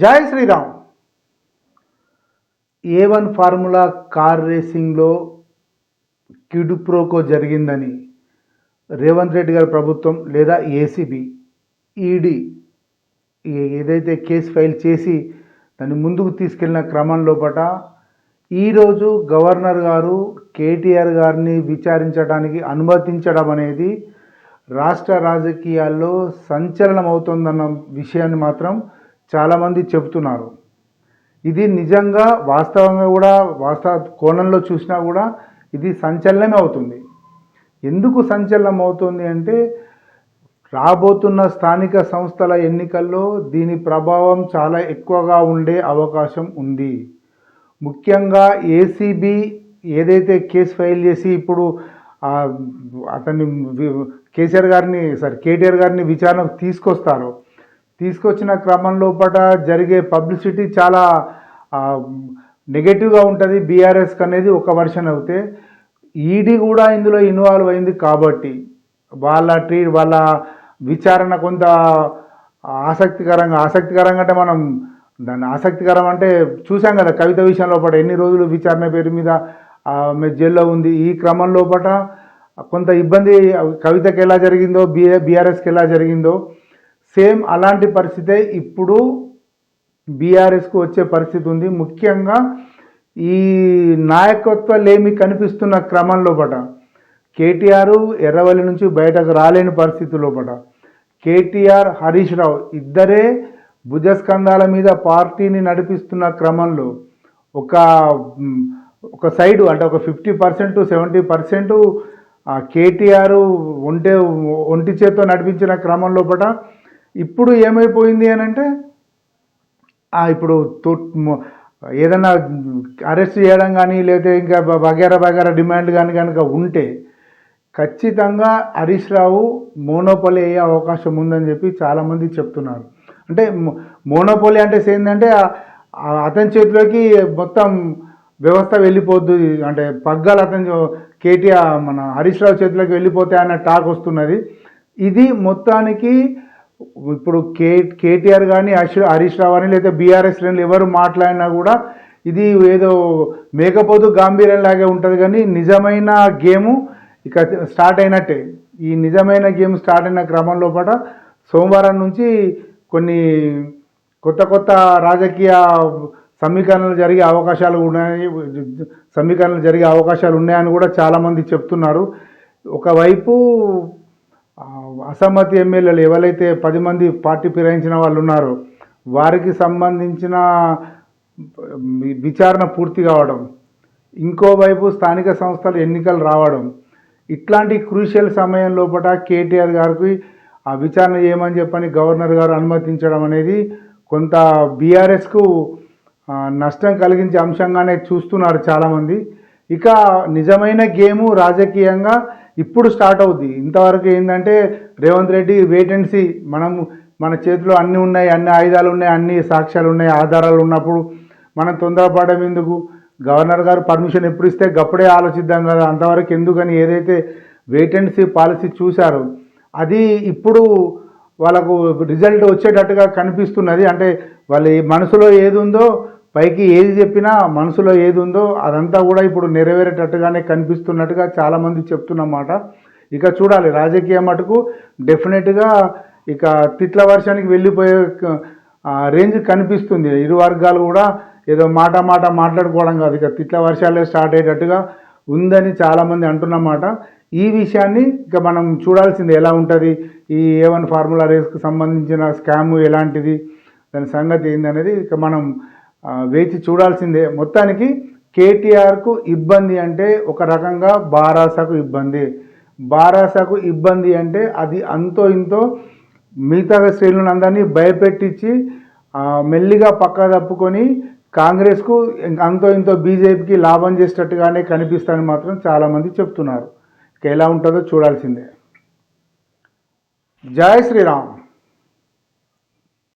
జై Shriram. A one formula car రేసింగ్లో quid pro quo జరిగిందని రేవంత్ రెడ్డి గారి ప్రభుత్వం లేదా ఏసీబీ ఈడీ ఏదైతే కేసు ఫైల్ చేసి దాన్ని ముందుకు తీసుకెళ్ళిన క్రమం లోపట ఈరోజు గవర్నర్ గారు కేటీఆర్ గారిని విచారించడానికి అనుమతించడం అనేది రాష్ట్ర రాజకీయాల్లో సంచలనం అవుతుందన్న విషయాన్ని మాత్రం చాలామంది చెబుతున్నారు. ఇది నిజంగా వాస్తవంగా కూడా వాస్తవ కోణంలో చూసినా కూడా ఇది సంచలనమే అవుతుంది. ఎందుకు సంచలనం అవుతుంది అంటే రాబోతున్న స్థానిక సంస్థల ఎన్నికల్లో దీని ప్రభావం చాలా ఎక్కువగా ఉండే అవకాశం ఉంది. ముఖ్యంగా ఏసీబీ ఏదైతే కేసు ఫైల్ చేసి ఇప్పుడు అతన్ని కేసీఆర్ గారిని సారీ కేటీఆర్ గారిని విచారణకు తీసుకొస్తారో తీసుకొచ్చిన క్రమం లోపల జరిగే పబ్లిసిటీ చాలా నెగటివ్గా ఉంటుంది. బీఆర్ఎస్కి అనేది ఒక వర్షన్ అవుతే ఈడీ కూడా ఇందులో ఇన్వాల్వ్ అయింది కాబట్టి వాళ్ళ ట్రీ వాళ్ళ విచారణ కొంత ఆసక్తికరంగా ఆసక్తికరంగా అంటే మనం దాన్ని ఆసక్తికరం అంటే చూసాం కదా కవిత విషయం లోపల ఎన్ని రోజులు విచారణ పేరు మీద ఆమె జైల్లో ఉంది. ఈ క్రమం లోపల కొంత ఇబ్బంది కవితకి ఎలా జరిగిందో బిఏ బీఆర్ఎస్కి ఎలా జరిగిందో సేమ్ అలాంటి పరిస్థితే ఇప్పుడు బీఆర్ఎస్కు వచ్చే పరిస్థితి ఉంది. ముఖ్యంగా ఈ నాయకత్వలేమి కనిపిస్తున్న క్రమం లోపట కేటీఆర్ ఎర్రవల్లి నుంచి బయటకు రాలేని పరిస్థితి లోపట కేటీఆర్ హరీష్ రావు ఇద్దరే భుజస్కంధాల మీద పార్టీని నడిపిస్తున్న క్రమంలో ఒక ఒక సైడు అంటే ఒక fifty percent seventy percent KTR ఒంటే ఒంటి చేత్తో నడిపించిన క్రమం లోపట ఇప్పుడు ఏమైపోయింది అని అంటే ఇప్పుడు ఏదైనా అరెస్ట్ చేయడం కానీ లేదా ఇంకా వగేర వగేర డిమాండ్ కానీ కనుక ఉంటే ఖచ్చితంగా హరీష్ రావు మోనోపలి అయ్యే అవకాశం ఉందని చెప్పి చాలామంది చెప్తున్నారు. అంటే మో- మోనోపలి అంటే ఏంటంటే అతని చేతిలోకి మొత్తం వ్యవస్థ వెళ్ళిపోద్దు అంటే పగ్గాలు అతని కేటీఆర్ మన హరీష్ రావు చేతిలోకి వెళ్ళిపోతాయి అన్న టాక్ వస్తున్నది. ఇది మొత్తానికి ఇప్పుడు కే కేటీఆర్ కానీ హరీష్ హరీష్ రావు అని లేదా బీఆర్ఎస్ లేని ఎవరు మాట్లాడినా కూడా ఇది ఏదో మేకపోతు గాంభీర్యం లాగే ఉంటుంది కానీ నిజమైన గేము ఇక స్టార్ట్ అయినట్టే. ఈ నిజమైన గేమ్ స్టార్ట్ అయిన క్రమంలో పాట సోమవారం నుంచి కొన్ని కొత్త కొత్త రాజకీయ సమీకరణలు జరిగే అవకాశాలు ఉన్నాయి. సమీకరణలు జరిగే అవకాశాలు ఉన్నాయని కూడా చాలామంది చెప్తున్నారు. ఒకవైపు అసమ్మతి ఎమ్మెల్యేలు ఎవరైతే పది మంది పార్టీ ఫిరాయించిన వాళ్ళు ఉన్నారో వారికి సంబంధించిన విచారణ పూర్తి కావడం ఇంకోవైపు స్థానిక సంస్థలు ఎన్నికలు రావడం ఇట్లాంటి క్రూషియల్ సమయం లోపల కేటీఆర్ గారికి ఆ విచారణ చేయమని చెప్పని గవర్నర్ గారు అనుమతించడం అనేది కొంత బీఆర్ఎస్కు నష్టం కలిగించే అంశంగానే చూస్తున్నారు చాలామంది. ఇక నిజమైన గేము రాజకీయంగా ఇప్పుడు స్టార్ట్ అవుద్ది. ఇంతవరకు ఏంటంటే Revanth Reddy wait and see మనం మన చేతిలో అన్నీ ఉన్నాయి అన్ని ఆయుధాలు ఉన్నాయి అన్ని సాక్ష్యాలు ఉన్నాయి ఆధారాలు ఉన్నప్పుడు మనం తొందరపడడం ఎందుకు? గవర్నర్ గారు పర్మిషన్ ఎప్పుడు ఇస్తే గప్పుడే ఆలోచిద్దాం కదా. అంతవరకు ఎందుకని ఏదైతే వెయిట్ అండ్ సీ పాలసీ చూశారో అది ఇప్పుడు వాళ్ళకు రిజల్ట్ వచ్చేటట్టుగా కనిపిస్తున్నది. అంటే వాళ్ళ మనసులో ఏది ఉందో పైకి ఏది చెప్పినా మనసులో ఏది ఉందో అదంతా కూడా ఇప్పుడు నెరవేరేటట్టుగానే కనిపిస్తున్నట్టుగా చాలామంది చెప్తున్నమాట. ఇక చూడాలి రాజకీయ మటుకు డెఫినెట్గా ఇక తిట్ల వర్షానికి వెళ్ళిపోయే రేంజ్ కనిపిస్తుంది. ఇరు వర్గాలు కూడా ఏదో మాట మాట మాట్లాడుకోవడం కాదు. ఇక తిట్ల వర్షాలే స్టార్ట్ అయ్యేటట్టుగా ఉందని చాలామంది అంటున్నమాట. ఈ విషయాన్ని ఇక మనం చూడాల్సింది ఎలా ఉంటుంది? ఈ ఏ వన్ ఫార్ములా రేస్కి సంబంధించిన స్కామ్ ఎలాంటిది? దాని సంగతి ఏందనేది ఇక మనం వేచి చూడాల్సిందే. మొత్తానికి కేటీఆర్కు ఇబ్బంది అంటే ఒక రకంగా బారాసకు ఇబ్బంది. బారాసకు ఇబ్బంది అంటే అది అంతో ఇంతో మిగతా శ్రేణులను అందరినీ భయపెట్టించి మెల్లిగా పక్క తప్పుకొని కాంగ్రెస్కు అంతో ఇంతో బీజేపీకి లాభం చేసేటట్టుగానే కనిపిస్తాయని మాత్రం చాలామంది చెప్తున్నారు. ఎలా ఉంటుందో చూడాల్సిందే. జై శ్రీరామ్.